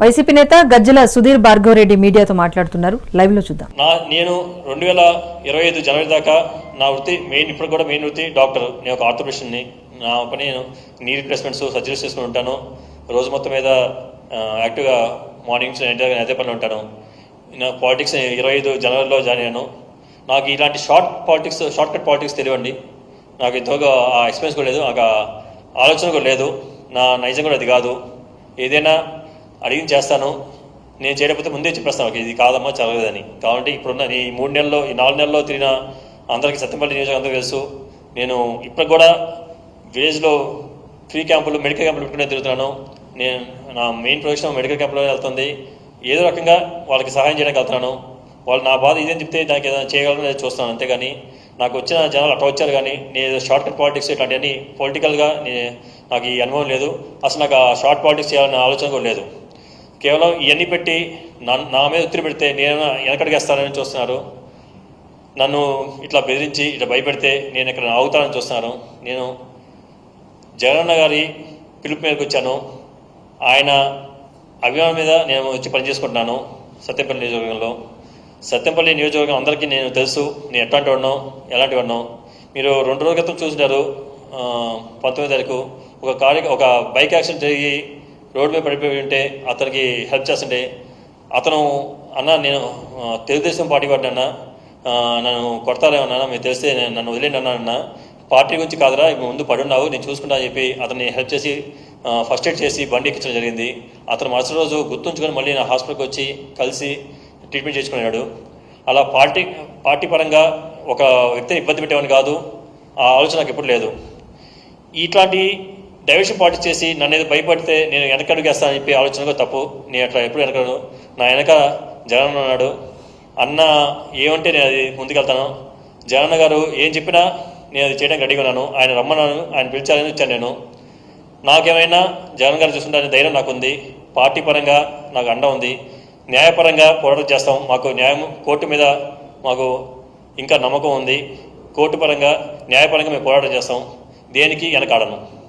YCP నేత గజ్జల సుధీర్ భార్గవరెడ్డి మీడియాతో మాట్లాడుతున్నారు. లైవ్లో చూద్దాం. నా నేను రెండు వేల ఇరవై ఐదు జనవరి దాకా నా వృత్తి మెయిన్ ఇప్పుడు కూడా మెయిన్ వృత్తి డాక్టర్. నేను ఒక ఆర్థోపెషన్ని నా పని నేను నీ రిప్లేస్మెంట్స్ సర్జరీస్ చేసుకుని ఉంటాను. రోజు మొత్తం మీద యాక్టివ్గా మార్నింగ్స్ అదే పనిలో ఉంటాను. నా పాలిటిక్స్ ఇరవై ఐదు జనవరిలో జాయిన్ అయ్యాను. నాకు ఇలాంటి short politics short cut politics తెలియండి నాకు ఇంతగా ఆ ఎక్స్పీరియన్స్ కూడా లేదు. నాకు ఆలోచన కూడా లేదు. నా నైజం కూడా అది కాదు. ఏదైనా అడిగి చేస్తాను. నేను చేయకపోతే ముందే చెప్పేస్తాను ఇది కాదమ్మా చదవలేదని. కాబట్టి ఇప్పుడున్న ఈ మూడు నెలల్లో ఈ నాలుగు నెలల్లో తిరిగిన అందరికీ సత్యపల్లి నియోజకవర్గం తెలుసు. నేను ఇప్పటికి కూడా విలేజ్లో ఫ్రీ క్యాంపులు మెడికల్ క్యాంపులు పెట్టుకునే తిరుగుతున్నాను. నేను నా మెయిన్ ప్రొఫెషన్ మెడికల్ క్యాంపులో వెళ్తుంది. ఏదో రకంగా వాళ్ళకి సహాయం చేయడానికి వెళ్తున్నాను. వాళ్ళు నా బాధ ఇదేం చెప్తే దానికి ఏదైనా చేయగలను నేను చూస్తాను అంతేగాని నాకు వచ్చిన జనాలు అట్లా వచ్చారు కానీ నేను షార్ట్ కట్ పాలిటిక్స్ ఇట్లాంటివన్నీ పొలిటికల్గా నేను నాకు ఈ అనుభవం లేదు. అసలు నాకు ఆ షార్ట్ పాలిటిక్స్ చేయాలనే ఆలోచన కూడా లేదు. కేవలం ఇవన్నీ పెట్టి నా నా మీద ఒత్తిడి పెడితే నేను వెనకడిగేస్తానని చూస్తున్నారు. నన్ను ఇట్లా బెదిరించి ఇట్లా భయపెడితే నేను ఇక్కడ ఆగుతానని చూస్తున్నాను నేను జగనన్న గారి పిలుపు మీదకి వచ్చాను. ఆయన అభిమానం మీద నేను వచ్చి పనిచేసుకుంటున్నాను సత్యంపల్లి నియోజకవర్గంలో. సత్యంపల్లి నియోజకవర్గం అందరికీ నేను తెలుసు. నేను ఎట్లాంటి వాడినో ఎలాంటి వాడినో. మీరు రెండు రోజుల క్రితం చూసినారు పంతొమ్మిది తారీఖు. ఒక కారు ఒక బైక్ యాక్సిడెంట్ జరిగి రోడ్డు మీద పడిపోయి ఉంటే అతనికి హెల్ప్ చేస్తుంటే అతను అన్న నేను తెలుగుదేశం పార్టీ వాడిని అన్న నన్ను కొడతారేమన్నా మీరు తెలిస్తే నేను- నన్ను వదిలేండి అన్నా అన్న పార్టీ గురించి కాదురా ముందు పడున్నావు నేను చూసుకుంటా అని చెప్పి అతన్ని హెల్ప్ చేసి ఫస్ట్ ఎయిడ్ చేసి బండి ఎక్కించడం జరిగింది. అతను మరుసటి రోజు గుర్తుంచుకొని మళ్ళీ నా హాస్పిటల్కి వచ్చి కలిసి ట్రీట్మెంట్ చేసుకున్నాడు. అలా పార్టీ పార్టీ పరంగా ఒక వ్యక్తిని ఇబ్బంది పెట్టేవాడిని కాదు ఆ ఆలోచన నాకు ఎప్పుడు లేదు. ఇట్లాంటి డైవర్షన్ పాటు చేసి నన్ను ఏదో భయపడితే నేను వెనకడుగు చెప్పి ఆలోచన కూడా తప్పు. నేను అట్లా ఎప్పుడు వెనకడు నా వెనక జగన్ ఉన్నాడు. అన్న ఏమంటే నేను అది ముందుకెళ్తాను. జగన్ గారు ఏం చెప్పినా నేను అది చేయడానికి రెడీగా ఉన్నాను. ఆయన రమ్మన్నాను. ఆయన పిలిచాలని వచ్చాను నేను. నాకేమైనా జగన్ గారు చూసుకుంటే ధైర్యం నాకు ఉంది పార్టీ పరంగా నాకు అండ ఉంది. న్యాయపరంగా పోరాటం చేస్తాం. మాకు న్యాయం కోర్టు మీద మాకు ఇంకా నమ్మకం ఉంది. కోర్టు పరంగా న్యాయపరంగా మేము పోరాటం చేస్తాం. దేనికి వెనకాడను?